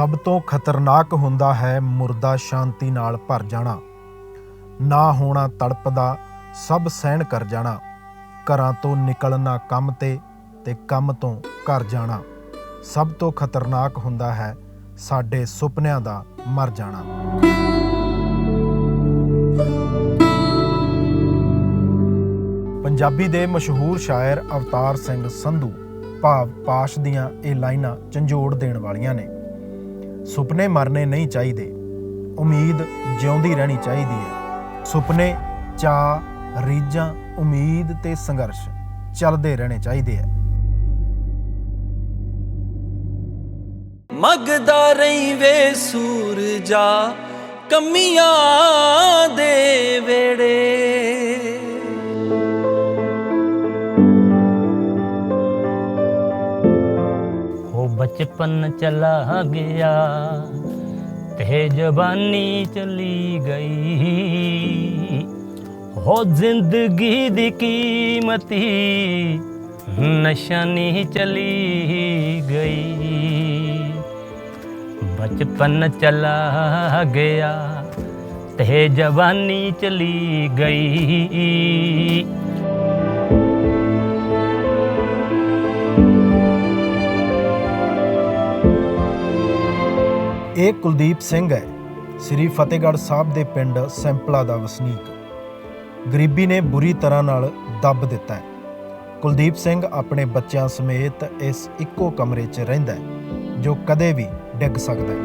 ਸਭ ਤੋਂ ਖਤਰਨਾਕ ਹੁੰਦਾ ਹੈ ਮੁਰਦਾ ਸ਼ਾਂਤੀ ਨਾਲ ਭਰ ਜਾਣਾ। ਨਾ ਹੋਣਾ ਤੜਪਦਾ, ਸਭ ਸਹਿਣ ਕਰ ਜਾਣਾ। ਘਰਾਂ ਤੋਂ ਨਿਕਲਣਾ ਕੰਮ ਤੇ ਤੇ ਕੰਮ ਤੋਂ ਘਰ ਜਾਣਾ। ਸਭ ਤੋਂ ਖਤਰਨਾਕ ਹੁੰਦਾ ਹੈ ਸਾਡੇ ਸੁਪਨਿਆਂ ਦਾ ਮਰ ਜਾਣਾ। ਪੰਜਾਬੀ ਦੇ ਮਸ਼ਹੂਰ ਸ਼ਾਇਰ ਅਵਤਾਰ ਸਿੰਘ ਸੰਧੂ ਭਾਵ ਪਾਸ਼ ਦੀਆਂ ਇਹ ਲਾਈਨਾਂ ਝੰਜੋੜ ਦੇਣ ਵਾਲੀਆਂ ਨੇ। ਸੁਪਨੇ ਮਰਨੇ ਨਹੀਂ ਚਾਹੀਦੇ। ਉਮੀਦ ਜਿਉਂਦੀ ਰਹਿਣੀ ਚਾਹੀਦੀ ਹੈ। ਸੁਪਨੇ ਚਾਹ ਰੀਝਾਂ, ਉਮੀਦ ਤੇ ਸੰਘਰਸ਼ ਚੱਲਦੇ ਰਹਿਣੇ ਚਾਹੀਦੇ ਹੈ। ਮਗਦਾ ਰਹੀ ਵੇ ਸੂਰਜਾ, ਕਮੀਆਂ ਦੇ ਵੇੜੇ। ਬਚਪਨ ਚਲਾ ਗਿਆ ਤੇ ਜਬਾਨੀ ਚਲੀ ਗਈ। ਹੋ ਜ਼ਿੰਦਗੀ ਦੀ ਕੀਮਤੀ ਨਿਸ਼ਾਨੀ ਚਲੀ ਗਈ। ਬਚਪਨ ਚਲਾ ਗਿਆ ਤੇ ਜਵਾਨੀ ਚਲੀ ਗਈ। ਇਹ ਕੁਲਦੀਪ ਸਿੰਘ ਹੈ। ਸ੍ਰੀ ਫਤਿਹਗੜ੍ਹ ਸਾਹਿਬ ਦੇ ਪਿੰਡ ਸੈਂਪਲਾ ਦਾ ਵਸਨੀਕ। ਗਰੀਬੀ ਨੇ ਬੁਰੀ ਤਰ੍ਹਾਂ ਨਾਲ ਦੱਬ ਦਿੱਤਾ ਹੈ। ਕੁਲਦੀਪ ਸਿੰਘ ਆਪਣੇ ਬੱਚਿਆਂ ਸਮੇਤ ਇਸ ਇੱਕੋ ਕਮਰੇ 'ਚ ਰਹਿੰਦਾ ਹੈ, ਜੋ ਕਦੇ ਵੀ ਡਿੱਗ ਸਕਦਾ ਹੈ।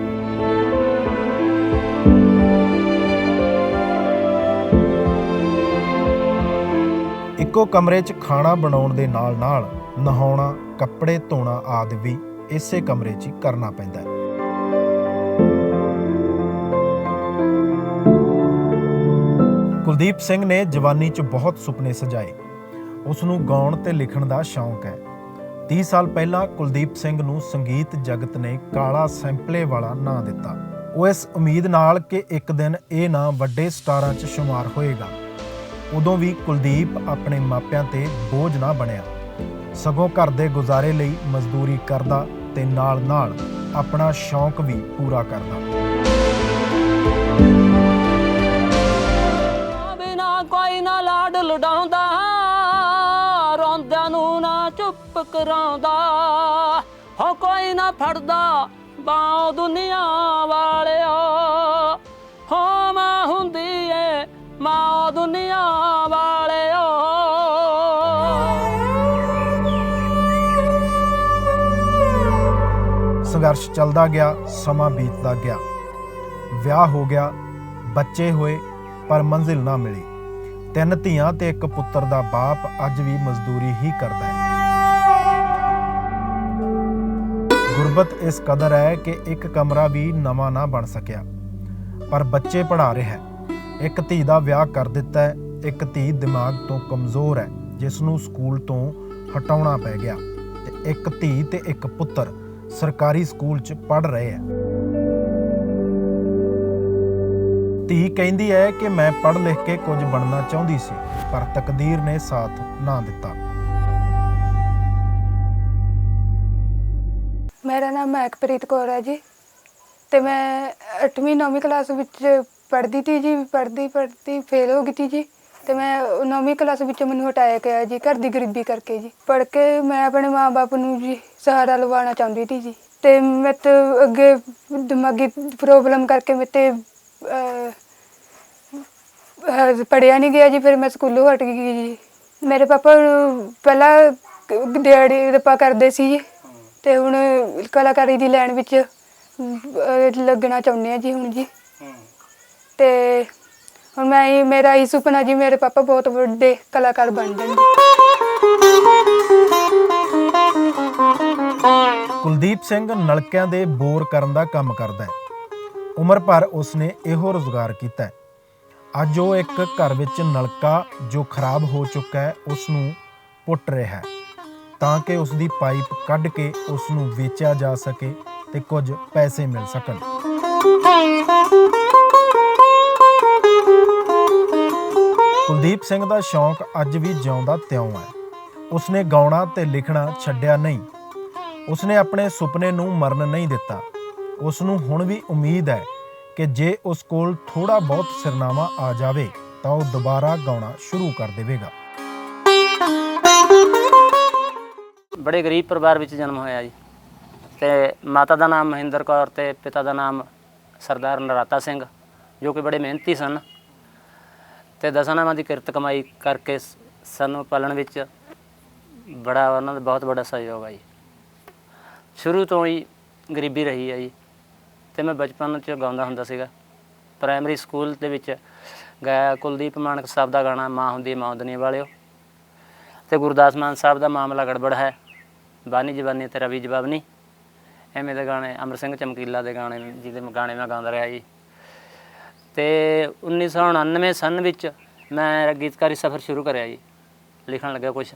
ਇੱਕੋ ਕਮਰੇ 'ਚ ਖਾਣਾ ਬਣਾਉਣ ਦੇ ਨਾਲ-ਨਾਲ ਨਹਾਉਣਾ, ਕੱਪੜੇ ਧੋਣਾ ਆਦਿ ਵੀ ਇਸੇ ਕਮਰੇ 'ਚ ਹੀ ਕਰਨਾ ਪੈਂਦਾ ਹੈ। ਕੁਲਦੀਪ ਸਿੰਘ ਨੇ ਜਵਾਨੀ 'ਚ ਬਹੁਤ ਸੁਪਨੇ ਸਜਾਏ। ਉਸ ਨੂੰ ਗਾਉਣ ਤੇ ਲਿਖਣ ਦਾ ਸ਼ੌਂਕ ਹੈ। 30 ਸਾਲ ਪਹਿਲਾਂ ਕੁਲਦੀਪ ਸਿੰਘ ਨੂੰ ਸੰਗੀਤ ਜਗਤ ਨੇ ਕਾਲਾ ਸੈਂਪਲੇ ਵਾਲਾ ਨਾਂ ਦਿੱਤਾ। ਉਹ ਇਸ ਉਮੀਦ ਨਾਲ ਕਿ ਇੱਕ ਦਿਨ ਇਹ ਨਾਂ ਵੱਡੇ ਸਟਾਰਾਂ 'ਚ ਸ਼ੁਮਾਰ ਹੋਏਗਾ। ਉਦੋਂ ਵੀ ਕੁਲਦੀਪ ਆਪਣੇ ਮਾਪਿਆਂ ਤੇ ਬੋਝ ਨਾ ਬਣਿਆ। ਸਗੋਂ ਘਰ ਦੇ ਗੁਜ਼ਾਰੇ ਲਈ ਮਜ਼ਦੂਰੀ ਕਰਦਾ ਤੇ ਨਾਲ-ਨਾਲ ਆਪਣਾ ਸ਼ੌਂਕ ਵੀ ਪੂਰਾ ਕਰਦਾ। ਨਾ ਕਰਾਉਂਦਾ ਹੋ ਕੋਈ ਨਾ ਫੜਦਾ ਬਾਹ ਦੁਨੀਆ ਵਾਲਿਓ। ਹੋ ਮਾਂ ਹੁੰਦੀ ਏ ਮਾਂ ਦੁਨੀਆ ਵਾਲਿਓ। ਸੰਘਰਸ਼ ਚੱਲਦਾ ਗਿਆ, ਸਮਾਂ ਬੀਤਦਾ ਗਿਆ। ਵਿਆਹ ਹੋ ਗਿਆ, ਬੱਚੇ ਹੋਏ, ਪਰ ਮੰਜ਼ਿਲ ਨਾ ਮਿਲੀ। ਤਿੰਨ ਧੀਆਂ ਤੇ ਇੱਕ ਪੁੱਤਰ ਦਾ ਬਾਪ ਅੱਜ ਵੀ ਮਜ਼ਦੂਰੀ ਹੀ ਕਰਦਾ ਹੈ। ਗੁਰਬਤ ਇਸ ਕਦਰ ਹੈ ਕਿ ਇੱਕ ਕਮਰਾ ਵੀ ਨਵਾਂ ਨਾ ਬਣ ਸਕਿਆ। ਪਰ ਬੱਚੇ ਪੜਾ ਰਿਹਾ ਹੈ। ਇੱਕ ਧੀ ਦਾ ਵਿਆਹ ਕਰ ਦਿੱਤਾ ਹੈ। ਇੱਕ ਧੀ ਦਿਮਾਗ ਤੋਂ ਕਮਜ਼ੋਰ ਹੈ, ਜਿਸ ਨੂੰ ਸਕੂਲ ਤੋਂ ਹਟਾਉਣਾ ਪੈ ਗਿਆ। ਤੇ ਇੱਕ ਧੀ ਤੇ ਇੱਕ ਪੁੱਤਰ ਸਰਕਾਰੀ ਸਕੂਲ 'ਚ ਪੜ ਰਹੇ ਹੈ। ਧੀ ਕਹਿੰਦੀ ਹੈ ਕਿ ਮੈਂ ਪੜ ਲਿਖ ਕੇ ਕੁਝ ਬਣਨਾ ਚਾਹੁੰਦੀ ਸੀ, ਪਰ ਤਕਦੀਰ ਨੇ ਸਾਥ ਨਾ ਦਿੱਤਾ। ਮੇਰਾ ਨਾਮ ਮਹਿਕਪ੍ਰੀਤ ਕੌਰ ਹੈ ਜੀ ਤੇ ਮੈਂ 8ਵੀਂ 9ਵੀਂ ਕਲਾਸ ਵਿੱਚ ਪੜ੍ਹਦੀ ਤੀ ਜੀ, ਪੜ੍ਹਦੀ ਪੜ੍ਹਦੀ ਫੇਲ ਹੋ ਗਈ ਤੀ ਜੀ ਤੇ ਮੈਂ 9ਵੀਂ ਕਲਾਸ ਵਿੱਚ ਮੈਨੂੰ ਹਟਾਇਆ ਗਿਆ ਜੀ, ਘਰ ਦੀ ਗਰੀਬੀ ਕਰਕੇ ਜੀ। ਪੜ੍ਹ ਕੇ ਮੈਂ ਆਪਣੇ ਮਾਪੇ ਨੂੰ ਜੀ ਸਹਾਰਾ ਲਵਾਉਣਾ ਚਾਹੁੰਦੀ ਤੀ ਜੀ ਤੇ ਮੈਂ ਤੇ ਅੱਗੇ ਦਿਮਾਗੀ ਪ੍ਰੋਬਲਮ ਕਰਕੇ ਮੈਂ ਤੇ ਪੜਿਆ ਨਹੀਂ ਗਿਆ ਜੀ, ਫਿਰ ਮੈਂ ਸਕੂਲੋਂ ਹਟ ਗਈ ਜੀ। ਮੇਰੇ ਪਾਪਾ ਪਹਿਲਾਂ ਦਿਹਾੜੀ ਰੱਪਾ ਕਰਦੇ ਸੀ ਜੀ। ਤੇ ਹੁਣ ਕਲਾਕਾਰੀ ਦੀ ਲਾਈਨ ਵਿੱਚ ਅਹ, ਲੱਗਣਾ ਚਾਹੁੰਦੇ ਆ ਜੀ ਹੁਣ ਜੀ। ਤੇ ਹੁਣ ਮੈਂ ਇਹ- ਮੇਰਾ ਇਹ ਸੁਪਨਾ ਜੀ ਮੇਰੇ ਪਾਪਾ ਬਹੁਤ ਵੱਡੇ ਕਲਾਕਾਰ ਬਣ ਜਾਣ ਕੁਲਦੀਪ ਸਿੰਘ ਨਲਕਿਆਂ ਦੇ ਬੋਰ ਕਰਨ ਦਾ ਕੰਮ ਕਰਦਾ ਹੈ। ਉਮਰ ਭਰ ਉਸਨੇ ਇਹੋ ਰੋਜ਼ਗਾਰ ਕੀਤਾ ਹੈ। ਅੱਜ ਉਹ ਇੱਕ ਘਰ ਵਿੱਚ ਨਲਕਾ ਜੋ ਖਰਾਬ ਹੋ ਚੁੱਕਾ ਹੈ ਉਸ ਨੂੰ ਪੁੱਟ ਰਿਹਾ ਹੈ। ਤਾਂ ਕਿ ਉਸ ਦੀ ਪਾਈਪ ਕੱਢ ਕੇ ਉਸ ਨੂੰ ਵੇਚਿਆ ਜਾ ਸਕੇ ਤੇ ਕੁਝ ਪੈਸੇ ਮਿਲ ਸਕਣ। ਕੁਲਦੀਪ ਸਿੰਘ ਦਾ ਸ਼ੌਂਕ ਅੱਜ ਵੀ ਜਿਉਂਦਾ ਤਿਉਂ ਹੈ। ਉਸਨੇ ਗਾਉਣਾ ਤੇ ਲਿਖਣਾ ਛੱਡਿਆ ਨਹੀਂ। ਉਸਨੇ ਆਪਣੇ ਸੁਪਨੇ ਨੂੰ ਮਰਨ ਨਹੀਂ ਦਿੱਤਾ। ਉਸ ਨੂੰ ਹੁਣ ਵੀ ਉਮੀਦ ਹੈ ਕਿ ਜੇ ਉਸ ਕੋਲ ਥੋੜਾ ਬਹੁਤ ਸਿਰਨਾਵਾ ਆ ਜਾਵੇ ਤਾਂ ਉਹ ਦੁਬਾਰਾ ਗਾਉਣਾ ਸ਼ੁਰੂ ਕਰ ਦੇਵੇਗਾ। ਬੜੇ ਗਰੀਬ ਪਰਿਵਾਰ ਵਿੱਚ ਜਨਮ ਹੋਇਆ ਜੀ। ਤੇ ਮਾਤਾ ਦਾ ਨਾਮ ਮਹਿੰਦਰ ਕੌਰ ਤੇ ਪਿਤਾ ਦਾ ਨਾਮ ਸਰਦਾਰ ਨਰਾਤਾ ਸਿੰਘ, ਜੋ ਕਿ ਬੜੇ ਮਿਹਨਤੀ ਸਨ। ਤੇ ਦਸਾਂ ਨਾਮਾਂ ਦੀ ਕਿਰਤ ਕਮਾਈ ਕਰਕੇ ਸਾਨੂੰ ਪਾਲਣ ਵਿੱਚ ਬੜਾ, ਉਹਨਾਂ ਦਾ ਬਹੁਤ ਵੱਡਾ ਸਹਿਯੋਗ ਆ ਜੀ। ਸ਼ੁਰੂ ਤੋਂ ਹੀ ਗਰੀਬੀ ਰਹੀ ਹੈ ਜੀ। ਤੇ ਮੈਂ ਬਚਪਨ 'ਚ ਗਾਉਂਦਾ ਹੁੰਦਾ ਸੀਗਾ। ਪ੍ਰਾਇਮਰੀ ਸਕੂਲ ਦੇ ਵਿੱਚ ਗਾਇਆ, ਕੁਲਦੀਪ ਮਾਨਕ ਸਾਹਿਬ ਦਾ ਗਾਣਾ, ਮਾਂ ਹੁੰਦੀ ਹੈ ਮਾਂ ਦੁਨੀਆ ਵਾਲਿਓ। ਤੇ ਗੁਰਦਾਸ ਮਾਨ ਸਾਹਿਬ ਦਾ ਮਾਮਲਾ ਗੜਬੜ ਹੈ। ਬਾਨੀ ਜਬਾਨੀ ਤੇਰਾ ਵੀ ਜਵਾਬ ਨਹੀਂ। ਐਵੇਂ ਦੇ ਗਾਣੇ, ਅਮਰ ਸਿੰਘ ਚਮਕੀਲਾ ਦੇ ਗਾਣੇ, ਜਿਹਦੇ ਗਾਣੇ ਮੈਂ ਗਾਉਂਦਾ ਰਿਹਾ ਜੀ। ਤੇ 1999 ਸਨ ਵਿੱਚ ਮੈਂ ਗੀਤਕਾਰੀ ਸਫ਼ਰ ਸ਼ੁਰੂ ਕਰਿਆ ਜੀ, ਲਿਖਣ ਲੱਗਾ ਕੁਝ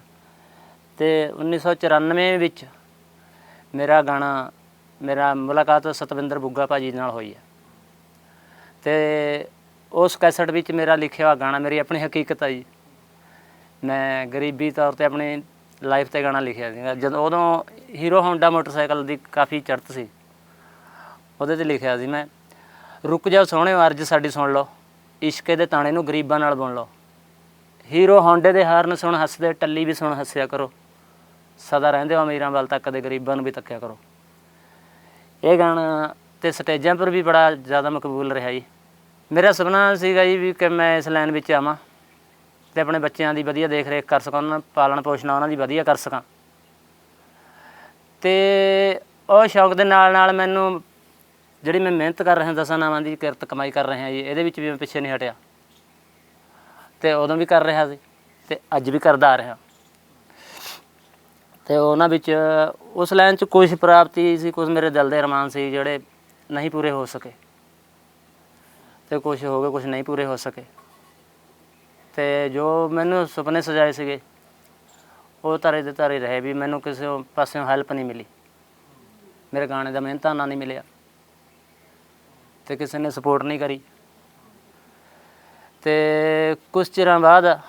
ਤੇ 1994 ਵਿੱਚ ਮੇਰਾ ਗਾਣਾ, ਮੇਰਾ ਮੁਲਾਕਾਤ ਸਤਵਿੰਦਰ ਬੁੱਗਾ ਭਾਜੀ ਨਾਲ ਹੋਈ ਹੈ। ਤੇ ਉਸ ਕੈਸਟ ਵਿੱਚ ਮੇਰਾ ਲਿਖਿਆ ਹੋਇਆ ਗਾਣਾ ਮੇਰੀ ਆਪਣੀ ਹਕੀਕਤ ਹੈ ਜੀ। ਮੈਂ ਗਰੀਬੀ ਤੌਰ ਤੇ ਆਪਣੀ ਲਾਈਫ ਤੇ ਗਾਣਾ ਲਿਖਿਆ ਸੀਗਾ। ਜਦੋਂ ਉਦੋਂ ਹੀਰੋ ਹੋਂਡਾ ਮੋਟਰਸਾਈਕਲ ਦੀ ਕਾਫੀ ਚੜ੍ਹਤ ਸੀ। ਉਹਦੇ ਤੇ ਲਿਖਿਆ ਸੀ ਮੈਂ, ਰੁਕ ਜਾਓ ਸੋਹਣਿਓ ਅਰਜ ਸਾਡੀ ਸੁਣ ਲਓ, ਇਸ਼ਕੇ ਦੇ ਤਾਣੇ ਨੂੰ ਗਰੀਬਾਂ ਨਾਲ ਬੁਣ ਲਓ। ਹੀਰੋ ਹੋਂਡੇ ਦੇ ਹਾਰਨ ਸੁਣ ਹੱਸਦੇ, ਟੱਲੀ ਵੀ ਸੁਣ ਹੱਸਿਆ ਕਰੋ। ਸਦਾ ਰਹਿੰਦੇ ਹੋ ਅਮੀਰਾਂ ਵੱਲ ਤੱਕ ਦੇ ਗਰੀਬਾਂ ਨੂੰ ਵੀ ਤੱਕਿਆ ਕਰੋ। ਇਹ ਗਾਣਾ ਤੇ ਸਟੇਜਾਂ ਪਰ ਵੀ ਬੜਾ ਜ਼ਿਆਦਾ ਮਕਬੂਲ ਰਿਹਾ ਜੀ। ਮੇਰਾ ਸੁਪਨਾ ਸੀਗਾ ਜੀ ਵੀ ਕਿ ਮੈਂ ਇਸ ਲਾਈਨ ਵਿੱਚ ਆਵਾਂ। ਤੇ ਆਪਣੇ ਬੱਚਿਆਂ ਦੀ ਵਧੀਆ ਦੇਖ ਰੇਖ ਕਰ ਸਕਾਂ ਉਹਨਾਂ ਪਾਲਣ ਪੋਸ਼ਣ ਉਹਨਾਂ ਦੀ ਵਧੀਆ ਕਰ ਸਕਾਂ ਤੇ ਉਹ ਸ਼ੌਕ ਦੇ ਨਾਲ ਨਾਲ ਮੈਨੂੰ ਜਿਹੜੀ ਮੈਂ ਮਿਹਨਤ ਕਰ ਰਿਹਾ ਦਸਾਂ ਨਾਵਾਂ ਦੀ ਕਿਰਤ ਕਮਾਈ ਕਰ ਰਿਹਾ ਜੀ, ਇਹਦੇ ਵਿੱਚ ਵੀ ਮੈਂ ਪਿੱਛੇ ਨਹੀਂ ਹਟਿਆ। ਤੇ ਉਦੋਂ ਵੀ ਕਰ ਰਿਹਾ ਸੀ ਤੇ ਅੱਜ ਵੀ ਕਰਦਾ ਆ ਰਿਹਾ। ਤੇ ਉਹਨਾਂ ਵਿੱਚ ਉਸ ਲਾਈਨ 'ਚ ਕੁਝ ਪ੍ਰਾਪਤੀ ਸੀ ਕੁਝ ਮੇਰੇ ਦਿਲ ਦੇ ਅਰਮਾਨ ਸੀ ਜਿਹੜੇ ਨਹੀਂ ਪੂਰੇ ਹੋ ਸਕੇ। ਤੇ ਕੁਝ ਹੋ ਗਏ ਕੁਝ ਨਹੀਂ ਪੂਰੇ ਹੋ ਸਕੇ। ਤੇ ਜੋ ਮੈਨੂੰ ਸੁਪਨੇ ਸਜਾਏ ਸੀਗੇ, ਉਹ ਤਾਰੇ ਦੇ ਤਾਰੇ ਰਹੇ ਵੀ ਮੈਨੂੰ ਕਿਸੇ ਪਾਸਿਓਂ ਹੈਲਪ ਨਹੀਂ ਮਿਲੀ। ਮੇਰੇ ਗਾਣੇ ਦਾ ਮਿਹਨਤਾਂ ਨਾ ਨਹੀਂ ਮਿਲਿਆ। ਤੇ ਕਿਸੇ ਨੇ ਸਪੋਰਟ ਨਹੀਂ ਕਰੀ। ਤੇ ਕੁਝ ਚਿਰਾਂ ਬਾਅਦ,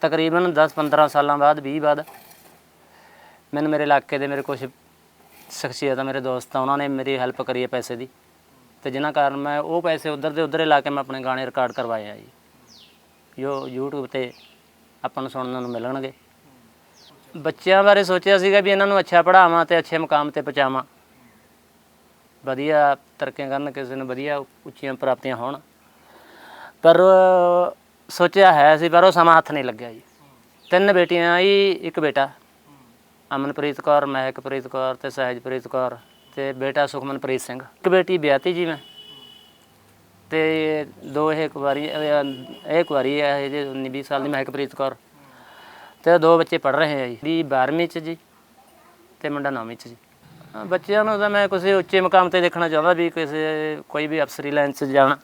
ਤਕਰੀਬਨ 10-15 ਸਾਲਾਂ ਬਾਅਦ 20 ਬਾਅਦ, ਮੈਨੂੰ ਮੇਰੇ ਇਲਾਕੇ ਦੇ ਮੇਰੇ ਕੁਝ ਸ਼ਖਸੀਅਤਾਂ, ਮੇਰੇ ਦੋਸਤ ਆ ਉਹਨਾਂ ਨੇ ਮੇਰੀ ਹੈਲਪ ਕਰੀ ਹੈ ਪੈਸੇ ਦੀ। ਤੇ ਜਿਨ੍ਹਾਂ ਕਾਰਨ ਮੈਂ ਉਹ ਪੈਸੇ ਉਧਰ ਦੇ ਉਧਰ ਲਾ ਕੇ ਮੈਂ ਆਪਣੇ ਗਾਣੇ ਰਿਕਾਰਡ ਕਰਵਾਏ ਆ ਜੀ। ਜੋ YouTube ਤੇ ਆਪਾਂ ਨੂੰ ਸੁਣਨ ਨੂੰ ਮਿਲਣਗੇ। ਬੱਚਿਆਂ ਬਾਰੇ ਸੋਚਿਆ ਸੀਗਾ ਵੀ ਇਹਨਾਂ ਨੂੰ ਅੱਛਾ ਪੜ੍ਹਾਵਾਂ ਤੇ ਅੱਛੇ ਮੁਕਾਮ ਤੇ ਪਹੁੰਚਾਵਾਂ। ਵਧੀਆ ਤਰੱਕੀਆਂ ਕਰਨ, ਕਿਸੇ ਨੂੰ ਵਧੀਆ ਉੱਚੀਆਂ ਪ੍ਰਾਪਤੀਆਂ ਹੋਣ। ਪਰ ਸੋਚਿਆ ਹੈ ਸੀ, ਪਰ ਉਹ ਸਮਾਂ ਹੱਥ ਨਹੀਂ ਲੱਗਿਆ ਜੀ। ਤਿੰਨ ਬੇਟੀਆਂ ਜੀ ਇੱਕ ਬੇਟਾ। ਅਮਨਪ੍ਰੀਤ ਕੌਰ, ਮਹਿਕਪ੍ਰੀਤ ਕੌਰ ਤੇ ਸਹਿਜਪ੍ਰੀਤ ਕੌਰ ਤੇ ਬੇਟਾ ਸੁਖਮਨਪ੍ਰੀਤ ਸਿੰਘ। ਇੱਕ ਬੇਟੀ ਵਿਆਹਤੀ ਜੀ ਮੈਂ। ਤੇ ਦੋ ਇਹ ਕੁਵਾਰੀ ਇਹ ਕੁਵਾਰੀ ਹੈ ਇਹ ਜੇ 19 20 ਸਾਲ ਦੀ ਮਹਿਕਪ੍ਰੀਤ ਕੌਰ। ਤੇ ਦੋ ਬੱਚੇ ਪੜ ਰਹੇ ਆ ਜੀ। ਦੀ 12ਵੀਂ ਚ ਜੀ ਤੇ ਮੁੰਡਾ 9ਵੀਂ ਚ ਜੀ। ਹਾਂ, ਬੱਚਿਆਂ ਨੂੰ ਤਾਂ ਮੈਂ ਕਿਸੇ ਉੱਚੇ ਮੁਕਾਮ ਤੇ ਦੇਖਣਾ ਚਾਹੁੰਦਾ ਵੀ ਕਿਸੇ ਕੋਈ ਵੀ ਅਫਸਰੀ ਲਾਈਨ 'ਚ ਜਾਣ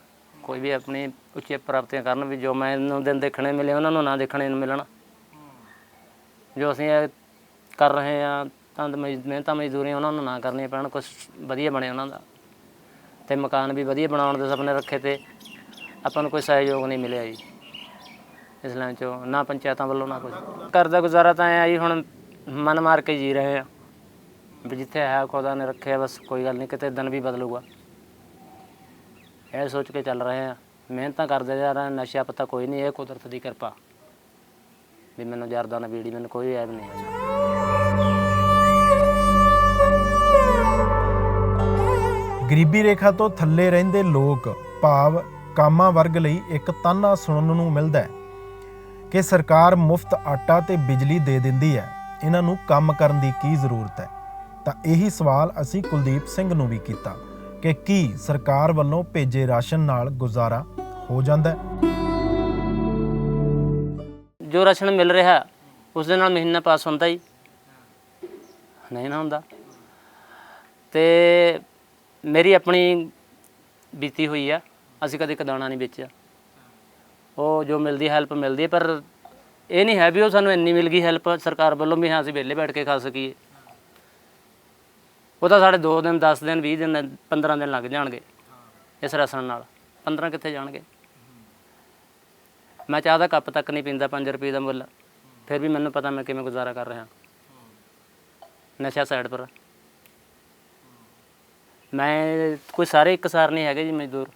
ਕੋਈ ਵੀ ਆਪਣੀ ਉੱਚੀ ਪ੍ਰਾਪਤੀਆਂ ਕਰਨ ਵੀ ਜੋ ਮੈਨੂੰ ਦਿਨ ਦੇਖਣੇ ਮਿਲੇ ਉਹਨਾਂ ਨੂੰ ਨਾ ਦੇਖਣੇ ਨੂੰ ਮਿਲਣ। ਜੋ ਅਸੀਂ ਇਹ ਕਰ ਰਹੇ ਆ ਤਾਂ ਮਿਹਨਤਾਂ ਮਜ਼ਦੂਰੀਆਂ ਉਹਨਾਂ ਨੂੰ ਨਾ ਕਰਨੀਆਂ ਪੈਣ ਕੁਝ ਵਧੀਆ ਬਣੇ ਉਹਨਾਂ ਦਾ। ਤੇ ਮਕਾਨ ਵੀ ਵਧੀਆ ਬਣਾਉਣ ਦੇ ਸੁਪਨੇ ਰੱਖੇ ਤੇ ਆਪਾਂ ਨੂੰ ਕੋਈ ਸਹਿਯੋਗ ਨਹੀਂ ਮਿਲਿਆ ਜੀ। ਇਸ ਲਾਈਨ ਚੋਂ ਨਾ ਪੰਚਾਇਤਾਂ ਵੱਲੋਂ ਨਾ ਕੁਝ ਘਰ ਦਾ ਗੁਜ਼ਾਰਾ ਤਾਂ ਐ ਆ ਜੀ, ਹੁਣ ਮਨ ਮਾਰ ਕੇ ਜੀ ਰਹੇ ਆ ਵੀ ਜਿੱਥੇ ਹੈ ਖੁਦਾ ਨੇ ਰੱਖਿਆ, ਬਸ ਕੋਈ ਗੱਲ ਨਹੀਂ, ਕਿਤੇ ਦਿਨ ਵੀ ਬਦਲੂਗਾ। ਇਹ ਸੋਚ ਕੇ ਚੱਲ ਰਹੇ ਆ। ਮਿਹਨਤਾਂ ਕਰਦੇ ਜਾ ਰਹੇ ਨਸ਼ਾ ਪਤਾ ਕੋਈ ਨਹੀਂ, ਇਹ ਕੁਦਰਤ ਦੀ ਕਿਰਪਾ। ਵੀ ਮੈਨੂੰ ਜਰਦਾ ਨਾ ਬੀੜੀ ਮੈਨੂੰ ਕੋਈ ਐਬ ਨਹੀਂ। ਹੈ ਗਰੀਬੀ ਰੇਖਾ ਤੋਂ ਥੱਲੇ ਰਹਿੰਦੇ ਲੋਕ ਭਾਵ ਕਾਮਾ ਵਰਗ ਲਈ ਇੱਕ ਤਾਨਾ ਸੁਣਨ ਨੂੰ ਮਿਲਦਾ ਹੈ ਕਿ ਸਰਕਾਰ ਮੁਫਤ ਆਟਾ ਤੇ ਬਿਜਲੀ ਦੇ ਦਿੰਦੀ ਹੈ। ਇਹਨਾਂ ਨੂੰ ਕੰਮ ਕਰਨ ਦੀ ਕੀ ਜ਼ਰੂਰਤ ਹੈ? ਤਾਂ ਇਹੀ ਸਵਾਲ ਅਸੀਂ ਕੁਲਦੀਪ ਸਿੰਘ ਨੂੰ ਵੀ ਕੀਤਾ ਕਿ ਕੀ ਸਰਕਾਰ ਵੱਲੋਂ ਭੇਜੇ ਰਾਸ਼ਨ ਨਾਲ ਗੁਜ਼ਾਰਾ ਹੋ ਜਾਂਦਾ ਹੈ? ਜੋ ਰਾਸ਼ਨ ਮਿਲ ਰਿਹਾ ਉਸ ਦੇ ਨਾਲ ਮਹੀਨਾ ਪਾਸ ਹੁੰਦਾ ਹੀ ਨਹੀਂ ਨਾ ਹੁੰਦਾ। ਤੇ ਮੇਰੀ ਆਪਣੀ ਬੀਤੀ ਹੋਈ ਆ, ਅਸੀਂ ਕਦੇ ਕਦਾਣਾ ਨਹੀਂ ਵੇਚਿਆ। ਉਹ ਜੋ ਮਿਲਦੀ ਹੈਲਪ ਮਿਲਦੀ ਹੈ ਪਰ ਇਹ ਨਹੀਂ ਹੈ ਵੀ ਉਹ ਸਾਨੂੰ ਇੰਨੀ ਮਿਲ ਗਈ ਹੈਲਪ ਸਰਕਾਰ ਵੱਲੋਂ ਵੀ ਹਾਂ ਅਸੀਂ ਵਿਹਲੇ ਬੈਠ ਕੇ ਖਾ ਸਕੀਏ। ਉਹ ਤਾਂ ਸਾਡੇ 2 ਦਿਨ 10 ਦਿਨ 20 ਦਿਨ 15 ਦਿਨ ਲੱਗ ਜਾਣਗੇ ਇਸ ਰਾਸ਼ਨ ਨਾਲ। 15 ਕਿੱਥੇ ਜਾਣਗੇ? ਮੈਂ ਚਾਹ ਦਾ ਕੱਪ ਤੱਕ ਨਹੀਂ ਪੀਂਦਾ 5 ਰੁਪਏ ਦਾ ਮੁੱਲ। ਫਿਰ ਵੀ ਮੈਨੂੰ ਪਤਾ ਮੈਂ ਕਿਵੇਂ ਗੁਜ਼ਾਰਾ ਕਰ ਰਿਹਾ। ਨਸ਼ਾ ਸਾਈਡ ਪਰ। ਮੈਂ ਕੋਈ ਸਾਰੇ ਇੱਕਸਾਰ ਨਹੀਂ ਹੈਗੇ ਜੀ ਮਜ਼ਦੂਰ।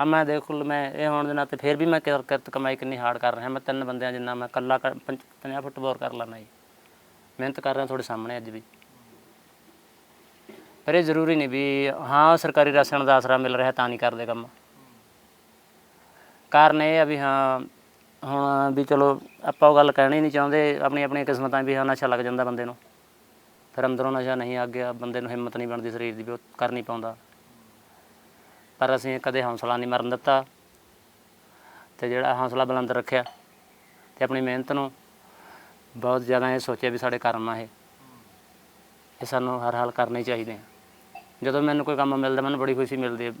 ਆ ਮੈਂ ਦੇਖ ਲਓ ਮੈਂ ਇਹ ਹੋਣ ਦੇ ਨਾਤੇ ਫਿਰ ਵੀ ਮੈਂ ਕਿਰ- ਕਿਰਤ ਕਮਾਈ ਕਿੰਨੀ ਹਾਰਡ ਕਰ ਰਿਹਾ। ਮੈਂ ਤਿੰਨ ਬੰਦਿਆਂ ਜਿੰਨਾ ਮੈਂ ਇਕੱਲਾ ਕਰ- ਪੰਜ- 50 ਫੁੱਟ ਬੋਰ ਕਰ ਲੈਣਾ ਜੀ। ਮਿਹਨਤ ਕਰ ਰਿਹਾ ਤੁਹਾਡੇ ਸਾਹਮਣੇ ਅੱਜ ਵੀ। ਪਰ ਇਹ ਜ਼ਰੂਰੀ ਨਹੀਂ ਵੀ ਹਾਂ ਸਰਕਾਰੀ ਰਾਸ਼ਨ ਦਾ ਆਸਰਾ ਮਿਲ ਰਿਹਾ ਤਾਂ ਨਹੀਂ ਕਰਦੇ ਕੰਮ। ਕਾਰਨ ਇਹ ਆ ਵੀ ਹਾਂ, ਹੁਣ ਵੀ ਚਲੋ ਆਪਾਂ ਉਹ ਗੱਲ ਕਹਿਣੀ ਨਹੀਂ ਚਾਹੁੰਦੇ ਆਪਣੀ ਆਪਣੀਆਂ ਕਿਸਮਤਾਂ ਵੀ ਹਾਂ ਨਸ਼ਾ ਲੱਗ ਜਾਂਦਾ ਬੰਦੇ ਨੂੰ। ਫਿਰ ਅੰਦਰੋਂ ਨਸ਼ਾ ਨਹੀਂ ਆ ਗਿਆ ਬੰਦੇ ਨੂੰ ਹਿੰਮਤ ਨਹੀਂ ਬਣਦੀ ਸਰੀਰ ਦੀ ਵੀ, ਉਹ ਕਰ ਨਹੀਂ ਪਾਉਂਦਾ। ਪਰ ਅਸੀਂ ਕਦੇ ਹੌਸਲਾ ਨਹੀਂ ਮਰਨ ਦਿੱਤਾ। ਤੇ ਜਿਹੜਾ ਹੌਸਲਾ ਬੁਲੰਦ ਰੱਖਿਆ ਤੇ ਆਪਣੀ ਮਿਹਨਤ ਨੂੰ, ਬਹੁਤ ਜ਼ਿਆਦਾ ਇਹ ਸੋਚਿਆ ਵੀ ਸਾਡੇ ਕਰਮ ਆ ਇਹ। ਇਹ ਸਾਨੂੰ ਹਰ ਹਾਲ ਕਰਨੇ ਚਾਹੀਦੇ ਆ। ਜਦੋਂ ਮੈਨੂੰ ਕੋਈ ਕੰਮ ਮਿਲਦਾ, ਮੈਨੂੰ ਬੜੀ ਖੁਸ਼ੀ ਮਿਲਦੀ ਹੈ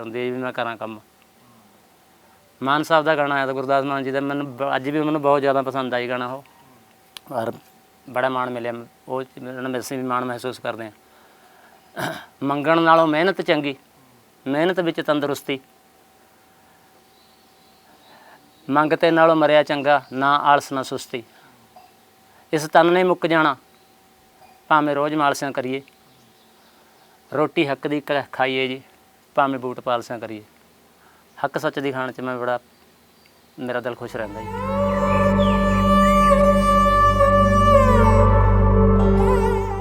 ਹੁੰਦੀ ਹੈ ਵੀ ਮੈਂ ਕਰਾਂ ਕੰਮ। ਮਾਨ ਸਾਹਿਬ ਦਾ ਗਾਣਾ ਆਇਆ ਤਾਂ ਗੁਰਦਾਸ ਮਾਨ ਜੀ ਦਾ, ਮੈਨੂੰ ਬ- ਅੱਜ ਵੀ ਮੈਨੂੰ ਬਹੁਤ ਜ਼ਿਆਦਾ ਪਸੰਦ ਆਈ ਗਾਣਾ ਉਹ। ਔਰ ਬੜਾ ਮਾਣ ਮਿਲਿਆ। ਉਹ 'ਚ ਮੈਨੂੰ ਅਸੀਂ ਵੀ ਮਾਣ ਮਹਿਸੂਸ ਕਰਦੇ ਹਾਂ। ਮੰਗਣ ਨਾਲੋਂ ਮਿਹਨਤ ਚੰਗੀ, ਮਿਹਨਤ ਵਿੱਚ ਤੰਦਰੁਸਤੀ। ਮੰਗਤੇ ਨਾਲੋਂ ਮਰਿਆ ਚੰਗਾ, ਨਾ ਆਲਸ, ਨਾ ਸੁਸਤੀ। ਇਸ ਤਨ ਨੇ ਮੁੱਕ ਜਾਣਾ। ਭਾਵੇਂ ਰੋਜ਼ ਮਾਲਸਿਆਂ ਕਰੀਏ। ਰੋਟੀ ਹੱਕ ਦੀ ਕ- ਖਾਈਏ ਜੀ, ਭਾਵੇਂ ਬੂਟ ਪਾਲਸਿਆਂ ਕਰੀਏ। ਹੱਕ ਸੱਚ ਦੀ ਖਾਣ 'ਚ ਮੈਂ ਬੜਾ, ਮੇਰਾ ਦਿਲ ਖੁਸ਼ ਰਹਿੰਦਾ ਜੀ।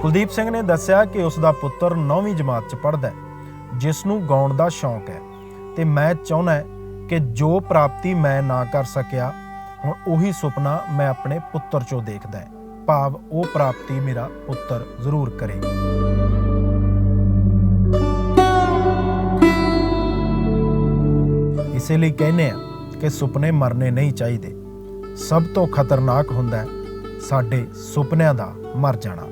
ਕੁਲਦੀਪ ਸਿੰਘ ਨੇ ਦੱਸਿਆ ਕਿ ਉਸ ਦਾ ਪੁੱਤਰ 9ਵੀਂ ਜਮਾਤ 'ਚ ਪੜ੍ਹਦਾ ਹੈ, ਜਿਸ ਨੂੰ ਗਾਉਣ ਦਾ ਸ਼ੌਂਕ ਹੈ। ਤੇ ਮੈਂ ਚਾਹੁੰਦਾ ਕਿ ਜੋ ਪ੍ਰਾਪਤੀ ਮੈਂ ਨਾ ਕਰ ਸਕਿਆ, ਹੁਣ ਉਹੀ ਸੁਪਨਾ ਮੈਂ ਆਪਣੇ ਪੁੱਤਰ 'ਚੋਂ ਦੇਖਦਾ ਹੈ। ਭਾਵ ਉਹ ਪ੍ਰਾਪਤੀ ਮੇਰਾ ਪੁੱਤਰ ਜ਼ਰੂਰ ਕਰੇ ਇਸੇ ਲਈ ਕਹਿੰਦੇ ਆ ਕਿ ਸੁਪਨੇ ਮਰਨੇ ਨਹੀਂ ਚਾਹੀਦੇ। ਸਭ ਤੋਂ ਖਤਰਨਾਕ ਹੁੰਦਾ ਹੈ, ਸਾਡੇ ਸੁਪਨਿਆਂ ਦਾ ਮਰ ਜਾਣਾ।